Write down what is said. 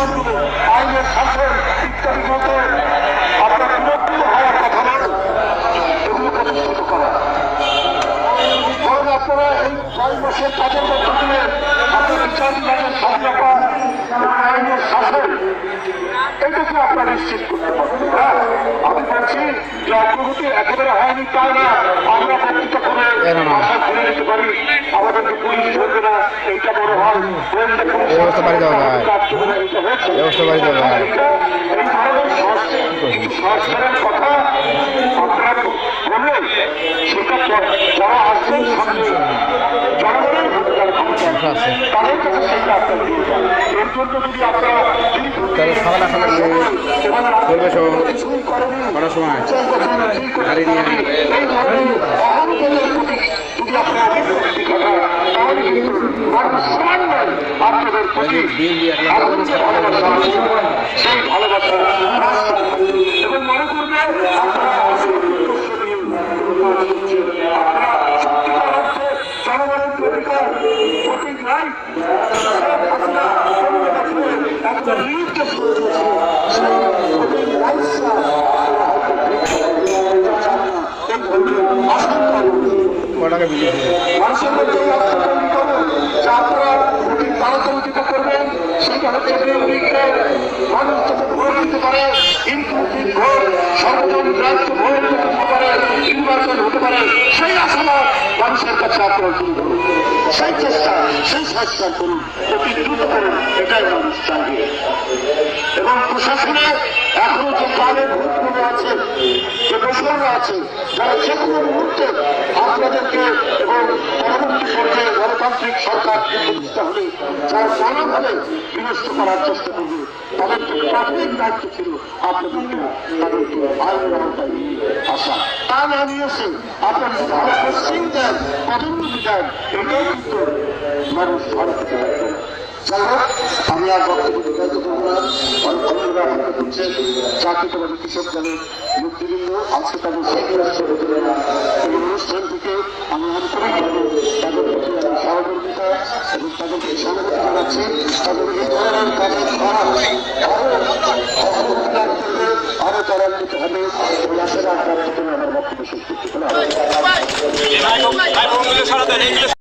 আন্দোলনগুলো আইনের শাসন ইত্যাদি বলতে আপনার বিরক্ত হওয়ার কথা নয় করা। আপনারা এই ছয় মাসের মধ্যে দিয়ে আপনার বিচার বিভাগের স্বাধীনতা আইনের শাসন এটাকে আপনারা নিশ্চিত করতে পারবেন। হ্যাঁ আমি বলছি যে অগ্রগতি একেবারে হয়নি তাই না? আমরা বক্তৃতা করে ঘুরে নিতে পারি। অবস্থা বাড়ি দেওয়া। এই অবস্থা বাড়ি দেওয়া নিয়ে এই ধরনের অহংকারের প্রতি যদি আপনারা বিরক্তি ঘটান, তাহলে কিন্তু মানুষ সমান্বয় আপনাদের প্রতি বিএনপি একলা আপনাদের যে ভালোবাসা আছে, সেই ভালোবাসা এবং মনে করবেন আপনারা আসল উদ্দেশ্য নিয়ে কোনো কাজ করছেন। আপনারা নির্বাচন হতে পারে সেই আশাবাদ মানুষের কাছে আপনারা শুরু করুন সেই সেই সংস্কার করুন অতি করুন এটাই মানুষ চাইবে এবং প্রশাসনে এখনও যে কালের ভূতগুলো আছে আছে, যারা যে কোনো আপনাদেরকে এবং পরবর্তী পর্যায়ে সরকার প্রতিষ্ঠা হলে যারা নানাভাবে বিনষ্ট করার চেষ্টা করবে, তাদের প্রাথমিক দায়িত্ব ছিল আপনাদেরকে তাদেরকে আইনের আওতায় আসা তা আপনার যদি কোশ্চিন দেন, পদোন্নতি দেন কিন্তু মানুষ ভালো হোক, আমি আর বক্তব্য অনেক অন্যরা অপেক্ষা করছে জাতীয়তাবাদী কৃষক দলের নেতৃবৃন্দ আজকে তাদের এই অনুষ্ঠান থেকে আমি আন্তরিকভাবে তাদের প্রতি আমি সহযোগিতা এবং তাদেরকে স্বাগত জানাচ্ছি তাদের এই ধরনের কাজের ধারা আরও ত্বরান্বিত হবে এবং আশা রাখবার থেকে আমার বক্তব্য শেষ করতে